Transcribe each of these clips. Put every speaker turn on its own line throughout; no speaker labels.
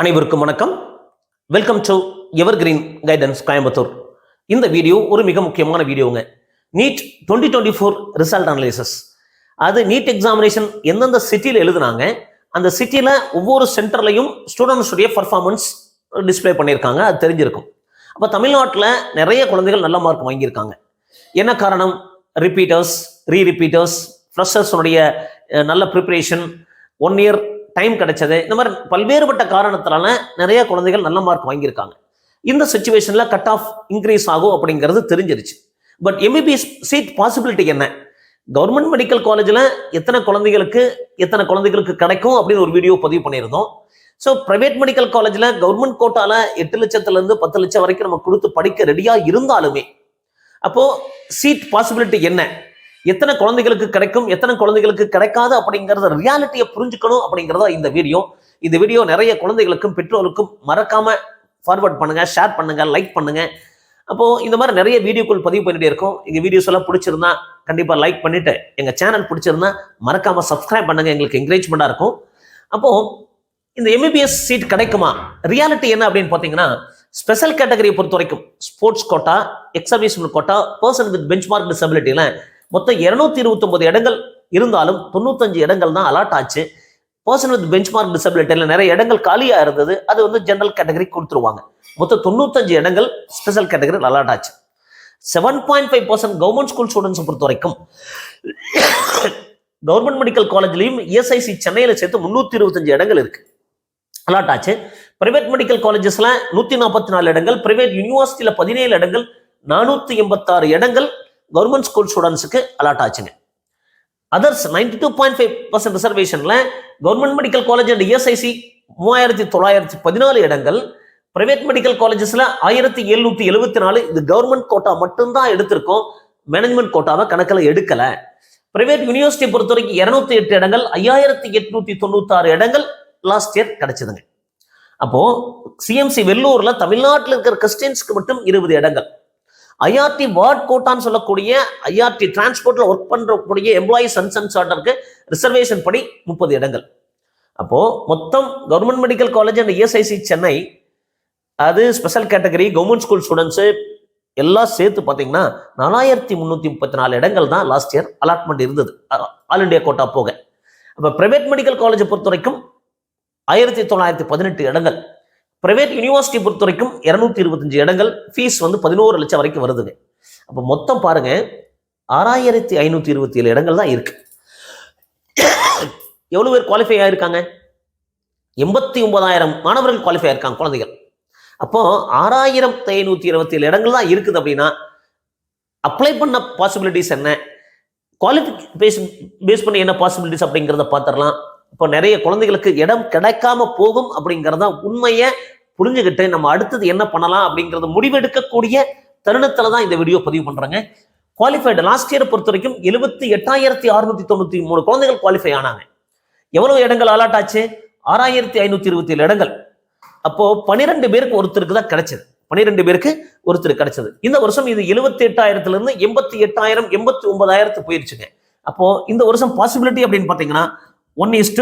அனைவருக்கும் வணக்கம். Welcome to ever green guidance Coimbatore இந்த வீடியோ ஒரு மிக முக்கியமான வீடியோங்க. NEET twenty twenty four result analysis அது நீட் எக்ஸாமினேஷன் எந்தெந்த சிட்டியில் எழுதுனாங்க அந்த சிட்டியில் ஒவ்வொரு சென்டர்லையும் ஸ்டூடெண்ட்ஸுடைய பர்ஃபார்மன்ஸ் டிஸ்ப்ளே பண்ணியிருக்காங்க அது தெரிஞ்சிருக்கும். அப்போ தமிழ்நாட்டில் நிறைய குழந்தைகள் நல்ல மார்க் வாங்கியிருக்காங்க. என்ன காரணம்? ரிப்பீட்டர்ஸ் ரீ ரிப்பீட்டர்ஸ் ஃப்ரெஷர்ஸுடைய நல்ல ப்ரிப்பரேஷன் ஒன் இயர் டைம் கிடைச்சது. இந்த மாதிரி பல்வேறுபட்ட காரணத்தினால நிறைய குழந்தைகள் நல்ல மார்க் வாங்கியிருக்காங்க. இந்த சுச்சுவேஷனில் கட் ஆஃப் இன்க்ரீஸ் ஆகும் அப்படிங்கிறது தெரிஞ்சிருச்சு. பட் எம்பிபிஎஸ் சீட் பாசிபிலிட்டி என்ன? கவர்மெண்ட் மெடிக்கல் காலேஜில் எத்தனை குழந்தைகளுக்கு எத்தனை குழந்தைகளுக்கு கிடைக்கும் அப்படின்னு ஒரு வீடியோ பதிவு பண்ணியிருந்தோம். ஸோ பிரைவேட் மெடிக்கல் காலேஜில் கவர்மெண்ட் கோட்டால எட்டு லட்சத்துலேருந்து பத்து லட்சம் வரைக்கும் நம்ம கொடுத்து படிக்க ரெடியாக இருந்தாலுமே அப்போது சீட் பாசிபிலிட்டி என்ன? எத்தனை குழந்தைகளுக்கு கிடைக்கும் எத்தனை குழந்தைகளுக்கு கிடைக்காது அப்படிங்கிறத ரியாலிட்டியை புரிஞ்சுக்கணும் அப்படிங்கிறதா இந்த வீடியோ இந்த வீடியோ நிறைய குழந்தைகளுக்கும் பெற்றோருக்கும் மறக்காம ஃபார்வர்ட் பண்ணுங்க ஷேர் பண்ணுங்க லைக் பண்ணுங்க. அப்போ இந்த மாதிரி நிறைய வீடியோக்கள் பதிவு பண்ணிட்டே இருக்கோம். எங்க வீடியோஸ் எல்லாம் பிடிச்சிருந்தா கண்டிப்பா லைக் பண்ணிட்டு எங்க சேனல் பிடிச்சிருந்தா மறக்காம சப்ஸ்கிரைப் பண்ணுங்க. எங்களுக்கு என்கரேஜ்மெண்டா இருக்கும். அப்போ இந்த எம்பிபிஎஸ் சீட் கிடைக்குமா? ரியாலிட்டி என்ன அப்படின்னு பார்த்தீங்கன்னா ஸ்பெஷல் கேட்டகரியை பொறுத்த வரைக்கும் sports quota ex-servicemen quota person with benchmark டிசபிலிட்டியில் மொத்தம் இருநூத்தி இருபத்தொன்பது இடங்கள் இருந்தாலும் தொண்ணூத்தஞ்சு இடங்கள் தான் அலாட் ஆச்சு. பர்சன் வித் பெஞ்ச்மார்க் டிசபிலிட்டியில் நிறைய இடங்கள் காலியா இருந்தது. அது வந்து ஜெனரல் கேட்டகரி கொடுத்துருவாங்க. மொத்தம் தொண்ணூத்தஞ்சு இடங்கள் ஸ்பெஷல் கேட்டகரி அலாட் ஆச்சு. Seven point five percent government school ஸ்டூடெண்ட்ஸை பொறுத்த வரைக்கும் கவர்மெண்ட் மெடிக்கல் காலேஜ்லையும் இஎஸ்ஐசி சென்னையில் சேர்த்து முந்நூற்றி இருபத்தஞ்சு இடங்கள் இருக்கு. அலாட் ஆச்சு. பிரைவேட் மெடிக்கல் காலேஜஸ்ல நூற்றி நாற்பத்தி நாலு இடங்கள் பிரைவேட் யூனிவர்சிட்டியில் பதினேழு இடங்கள் நானூற்றி எண்பத்தாறு இடங்கள் கவர்மெண்ட் ஸ்கூல் ஸ்டூடெண்ட்ஸுக்கு அலாட் ஆச்சுங்க. Others ninety two point five percent ரிசர்வேஷனில் government medical college and ESIC மூவாயிரத்தி தொள்ளாயிரத்தி பதினாலு இடங்கள் பிரைவேட் மெடிக்கல் காலேஜஸ்ல ஆயிரத்தி எழுநூத்தி எழுபத்தி நாலு இது கவர்மெண்ட் கோட்டா மட்டும்தான் எடுத்திருக்கோம். மேனேஜ்மெண்ட் கோட்டாவை கணக்கில் எடுக்கல. பிரைவேட் யூனிவர்சிட்டி பொறுத்த வரைக்கும் இருநூத்தி எட்டு இடங்கள் ஐயாயிரத்தி எட்நூத்தி தொண்ணூத்தாறு இடங்கள் லாஸ்ட் இயர் கிடைச்சதுங்க. அப்போ சிஎம்சி வெள்ளூர்ல தமிழ்நாட்டில் இருக்கிற கிறிஸ்டியன்ஸ்க்கு மட்டும் இருபது இடங்கள். ஐஆர்டி வார்ட் கோட்டான்னு சொல்லக்கூடிய ஐஆர்டி டிரான்ஸ்போர்ட்ல ஒர்க் பண்ணக்கூடிய எம்ப்ளாயிஸ் சன்சன்ஸ் ஆர்டருக்கு ரிசர்வேஷன் படி முப்பது இடங்கள். அப்போ மொத்தம் government medical college and ESIC Chennai அது special category government school students எல்லாம் சேர்த்து பார்த்தீங்கன்னா நாலாயிரத்தி முந்நூற்றி முப்பத்தி நாலு இடங்கள் தான் லாஸ்ட் இயர் அலாட்மெண்ட் இருந்தது. ஆல் இண்டியா கோட்டா போக. அப்போ பிரைவேட் மெடிக்கல் காலேஜை பொறுத்த வரைக்கும் ஆயிரத்தி தொள்ளாயிரத்தி பதினெட்டு இடங்கள். பிரைவேட் யூனிவர்சிட்டி பொறுத்த வரைக்கும் இரநூத்தி இருபத்தஞ்சு இடங்கள் ஃபீஸ் வந்து பதினோரு லட்சம் வரைக்கும் வருதுங்க. அப்போ மொத்தம் பாருங்க ஆறாயிரத்தி ஐநூத்தி இருபத்தி ஏழு இடங்கள் தான் இருக்கு. எவ்வளவு பேர் குவாலிஃபை ஆயிருக்காங்க? எண்பத்தி ஒன்பதாயிரம் மாணவர்கள் குவாலிஃபை ஆயிருக்காங்க குழந்தைகள். அப்போ ஆறாயிரத்தி ஐநூத்தி இருபத்தி ஏழு இடங்கள் தான் இருக்குது அப்படின்னா அப்ளை பண்ண பாசிபிலிட்டிஸ் என்ன? குவாலிஃபிகேஷன் பேஸ் பண்ணி என்ன பாசிபிலிட்டிஸ் அப்படிங்கிறத பார்த்துடலாம். இப்போ நிறைய குழந்தைகளுக்கு இடம் கிடைக்காம போகும் அப்படிங்கிறத உண்மையை புரிஞ்சுக்கிட்டு நம்ம அடுத்தது என்ன பண்ணலாம் அப்படிங்கிறத முடிவெடுக்கக்கூடிய தருணத்துல தான் இந்த வீடியோ பதிவு பண்றாங்க. குவாலிஃபைடு லாஸ்ட் இயர் பொறுத்த வரைக்கும் எழுபத்தி எட்டாயிரத்தி அறுநூத்தி தொண்ணூத்தி மூணு குழந்தைகள் குவாலிஃபை ஆனாங்க. எவ்வளவு இடங்கள் அலாட் ஆச்சு ஆறாயிரத்தி ஐநூத்தி இருபத்தி ஏழு இடங்கள். அப்போ பனிரெண்டு பேருக்கு ஒருத்தருக்கு தான் கிடைச்சது. பனிரெண்டு பேருக்கு ஒருத்தர் கிடைச்சது. இந்த வருஷம் இது எழுபத்தி எட்டாயிரத்துல இருந்து எண்பத்தி எட்டாயிரம் எண்பத்தி ஒன்பதாயிரத்து போயிருச்சுங்க. அப்போ இந்த வருஷம் பாசிபிலிட்டி அப்படின்னு பாத்தீங்கன்னா one is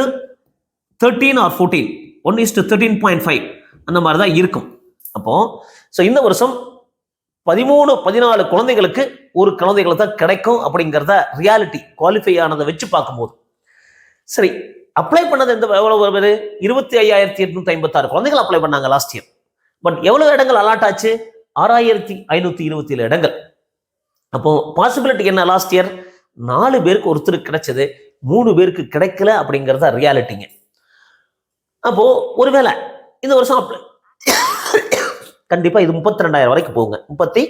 thirteen or fourteen one is thirteen point five அந்த மாதிரி தான் இருக்கும். அப்போ ஸோ இந்த வருஷம் பதிமூணு பதினாலு குழந்தைகளுக்கு ஒரு குழந்தைகளை தான் கிடைக்கும் அப்படிங்கிறத ரியாலிட்டி குவாலிஃபை ஆனதை வச்சு பார்க்கும்போது. சரி அப்ளை பண்ணது எந்த ஒரு பேர் இருபத்தி ஐயாயிரத்தி எட்நூத்தி ஐம்பத்தாறு குழந்தைகள் அப்ளை பண்ணாங்க லாஸ்ட் இயர் பட் எவ்வளோ இடங்கள் அலாட் ஆச்சு? ஆறாயிரத்தி ஐநூத்தி இருபத்தி ஏழு இடங்கள். அப்போ பாசிபிலிட்டி என்ன லாஸ்ட் இயர் நாலு பேருக்கு ஒருத்தருக்கு கிடைச்சது மூணு பேருக்கு கிடைக்கல அப்படிங்கிறத ரியாலிட்டிங்க அப்போது ஒருவேளை இந்த வருஷம் அப்ளை கண்டிப்பாக இது முப்பத்தி ரெண்டாயிரம் வரைக்கும் போகுங்க. முப்பத்தி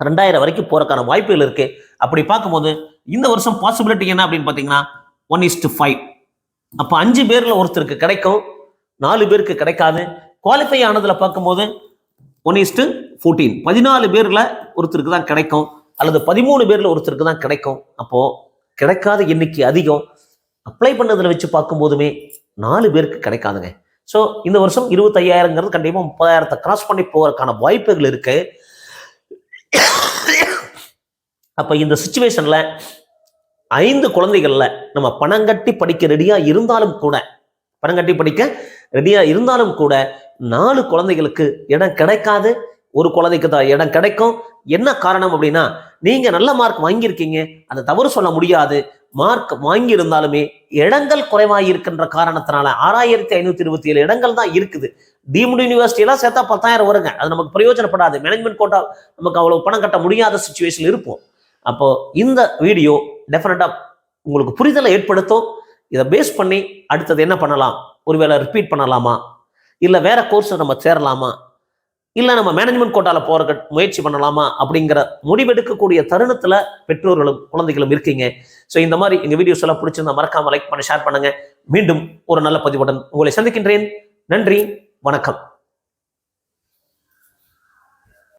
ரெண்டாயிரம் வரைக்கும் போகிறக்கான வாய்ப்புகள் இருக்குது அப்படி பார்க்கும்போது இந்த வருஷம் பாசிபிலிட்டி என்ன அப்படின்னு பார்த்தீங்கன்னா ஒன் இஸ் டு ஃபைவ் அப்போ அஞ்சு பேரில் ஒருத்தருக்கு கிடைக்கும் நாலு பேருக்கு கிடைக்காது. குவாலிஃபை ஆனதில் பார்க்கும்போது ஒன் இஸ் டு ஃபோர்டீன் பதினாலு பேரில் ஒருத்தருக்கு தான் கிடைக்கும் அல்லது பதிமூணு பேரில் ஒருத்தருக்கு தான் கிடைக்கும். அப்போது கிடைக்காத எண்ணிக்கை அதிகம். அப்ளை பண்ணதில் வச்சு பார்க்கும்போதுமே நாலு பேருக்கு கிடைக்காதுங்க. ஸோ இந்த வருஷம் இருபத்தையாயிரங்கிறது கண்டிப்பாக முப்பதாயிரத்தை கிராஸ் பண்ணி போகிறதுக்கான வாய்ப்புகள் இருக்கு. அப்போ இந்த சுச்சுவேஷனில் ஐந்து குழந்தைகளில் நம்ம பணம் கட்டி படிக்க ரெடியாக இருந்தாலும் கூட பணம் கட்டி படிக்க ரெடியாக இருந்தாலும் கூட நாலு குழந்தைகளுக்கு இடம் கிடைக்காது. ஒரு குழந்தைக்கு தான் இடம் கிடைக்கும். என்ன காரணம் அப்படின்னா நீங்க நல்ல மார்க் வாங்கியிருக்கீங்க. அந்த தவறு சொல்ல முடியாது. மார்க் வாங்கி இருந்தாலுமே இடங்கள் குறைவாக இருக்கின்ற காரணத்தினால ஆறாயிரத்தி ஐநூத்தி இருபத்தி ஏழு இடங்கள் தான் இருக்குது. டீம்டு யூனிவர்சிட்டி எல்லாம் சேர்த்தா பத்தாயிரம் வருங்க. அது நமக்கு பிரயோஜனப்படாது. மேனேஜ்மெண்ட் கோட்டா நமக்கு அவ்வளவு பணம் கட்ட முடியாத சுச்சுவேஷன் இருப்போம். அப்போ இந்த வீடியோ டெஃபினட்டா உங்களுக்கு புரிதலை ஏற்படுத்தும். இதை பேஸ் பண்ணி அடுத்தது என்ன பண்ணலாம்? ஒருவேளை ரிப்பீட் பண்ணலாமா? இல்லை வேற கோர்ஸ் நம்ம சேரலாமா? இல்லை நம்ம மேனேஜ்மெண்ட் கோட்டால போற முயற்சி பண்ணலாமா அப்படிங்கிற முடிவெடுக்கக்கூடிய தருணத்துல பெற்றோர்களும் குழந்தைகளும் இருக்கீங்க. ஸோ இந்த மாதிரி எங்க வீடியோஸ் எல்லாம் பிடிச்சிருந்தா மறக்காம லைக் பண்ணி ஷேர் பண்ணுங்க. மீண்டும் ஒரு நல்ல பதிவுடன் உங்களை சந்திக்கின்றேன். நன்றி வணக்கம்.